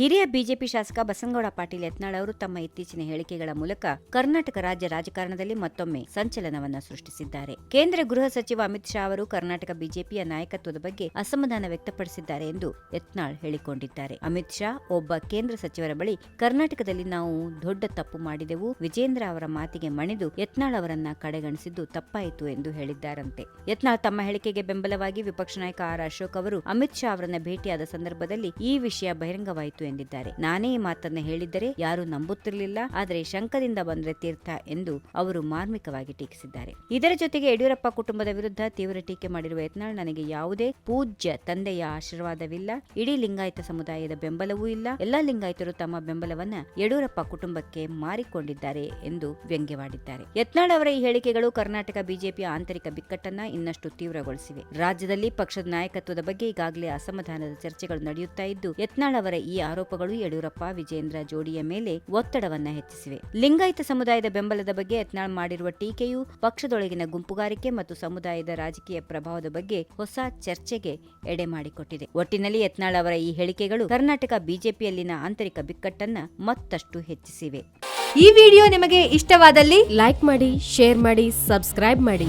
ಹಿರಿಯ ಬಿಜೆಪಿ ಶಾಸಕ ಬಸನಗೌಡ ಪಾಟೀಲ್ ಯತ್ನಾಳ್ ಅವರು ತಮ್ಮ ಇತ್ತೀಚಿನ ಹೇಳಿಕೆಗಳ ಮೂಲಕ ಕರ್ನಾಟಕ ರಾಜ್ಯ ರಾಜಕಾರಣದಲ್ಲಿ ಮತ್ತೊಮ್ಮೆ ಸಂಚಲನವನ್ನ ಸೃಷ್ಟಿಸಿದ್ದಾರೆ. ಕೇಂದ್ರ ಗೃಹ ಸಚಿವ ಅಮಿತ್ ಶಾ ಅವರು ಕರ್ನಾಟಕ ಬಿಜೆಪಿಯ ನಾಯಕತ್ವದ ಬಗ್ಗೆ ಅಸಮಾಧಾನ ವ್ಯಕ್ತಪಡಿಸಿದ್ದಾರೆ ಎಂದು ಯತ್ನಾಳ್ ಹೇಳಿಕೊಂಡಿದ್ದಾರೆ. ಅಮಿತ್ ಶಾ ಒಬ್ಬ ಕೇಂದ್ರ ಸಚಿವರ ಬಳಿ ಕರ್ನಾಟಕದಲ್ಲಿ ನಾವು ದೊಡ್ಡ ತಪ್ಪು ಮಾಡಿದೆವು, ವಿಜೇಂದ್ರ ಅವರ ಮಾತಿಗೆ ಮಣಿದು ಯತ್ನಾಳ್ ಅವರನ್ನ ಕಡೆಗಣಿಸಿದ್ದು ತಪ್ಪಾಯಿತು ಎಂದು ಹೇಳಿದ್ದಾರಂತೆ. ಯತ್ನಾಳ್ ತಮ್ಮ ಹೇಳಿಕೆಗೆ ಬೆಂಬಲವಾಗಿ ವಿಪಕ್ಷ ನಾಯಕ ಆರ್ ಅಶೋಕ್ ಅವರು ಅಮಿತ್ ಶಾ ಅವರನ್ನ ಭೇಟಿಯಾದ ಸಂದರ್ಭದಲ್ಲಿ ಈ ವಿಷಯ ಬಹಿರಂಗವಾಯಿತು ಎಂದಿದ್ದಾರೆ. ನಾನೇ ಈ ಮಾತನ್ನ ಹೇಳಿದ್ದರೆ ಯಾರೂ ನಂಬುತ್ತಿರಲಿಲ್ಲ. ಆದರೆ ಶಂಕದಿಂದ ಬಂದರೆ ತೀರ್ಥ ಎಂದು ಅವರು ಮಾರ್ಮಿಕವಾಗಿ ಟೀಕಿಸಿದ್ದಾರೆ. ಇದರ ಜೊತೆಗೆ ಯಡಿಯೂರಪ್ಪ ಕುಟುಂಬದ ವಿರುದ್ಧ ತೀವ್ರ ಟೀಕೆ ಮಾಡಿರುವ ಯತ್ನಾಳ್, ನನಗೆ ಯಾವುದೇ ಪೂಜ್ಯ ತಂದೆಯ ಆಶೀರ್ವಾದವಿಲ್ಲ. ಇಡೀ ಲಿಂಗಾಯತ ಸಮುದಾಯದ ಬೆಂಬಲವೂ ಇಲ್ಲ. ಎಲ್ಲಾ ಲಿಂಗಾಯತರು ತಮ್ಮ ಬೆಂಬಲವನ್ನ ಯಡಿಯೂರಪ್ಪ ಕುಟುಂಬಕ್ಕೆ ಮಾರಿಕೊಂಡಿದ್ದಾರೆ ಎಂದು ವ್ಯಂಗ್ಯವಾಡಿದ್ದಾರೆ. ಯತ್ನಾಳ್ ಅವರ ಈ ಹೇಳಿಕೆಗಳು ಕರ್ನಾಟಕ ಬಿಜೆಪಿಯ ಆಂತರಿಕ ಬಿಕ್ಕಟ್ಟನ್ನ ಇನ್ನಷ್ಟು ತೀವ್ರಗೊಳಿಸಿವೆ. ರಾಜ್ಯದಲ್ಲಿ ಪಕ್ಷದ ನಾಯಕತ್ವದ ಬಗ್ಗೆ ಈಗಾಗಲೇ ಅಸಮಾಧಾನದ ಚರ್ಚೆಗಳು ನಡೆಯುತ್ತಾ ಇದ್ದು, ಯತ್ನಾಳ್ ಅವರ ಈ ಆರೋಪಗಳು ಯಡಿಯೂರಪ್ಪ, ವಿಜೇಂದ್ರ ಜೋಡಿಯ ಮೇಲೆ ಒತ್ತಡವನ್ನ ಹೆಚ್ಚಿಸಿವೆ. ಲಿಂಗಾಯತ ಸಮುದಾಯದ ಬೆಂಬಲದ ಬಗ್ಗೆ ಯತ್ನಾಳ್ ಮಾಡಿರುವ ಟೀಕೆಯು ಪಕ್ಷದೊಳಗಿನ ಗುಂಪುಗಾರಿಕೆ ಮತ್ತು ಸಮುದಾಯದ ರಾಜಕೀಯ ಪ್ರಭಾವದ ಬಗ್ಗೆ ಹೊಸ ಚರ್ಚೆಗೆ ಎಡೆ ಮಾಡಿಕೊಟ್ಟಿದೆ. ಒಟ್ಟಿನಲ್ಲಿ ಯತ್ನಾಳ್ ಅವರ ಈ ಹೇಳಿಕೆಗಳು ಕರ್ನಾಟಕ ಬಿಜೆಪಿಯಲ್ಲಿನ ಆಂತರಿಕ ಬಿಕ್ಕಟ್ಟನ್ನ ಮತ್ತಷ್ಟು ಹೆಚ್ಚಿಸಿವೆ. ಈ ವಿಡಿಯೋ ನಿಮಗೆ ಇಷ್ಟವಾದಲ್ಲಿ ಲೈಕ್ ಮಾಡಿ, ಶೇರ್ ಮಾಡಿ, ಸಬ್ಸ್ಕ್ರೈಬ್ ಮಾಡಿ.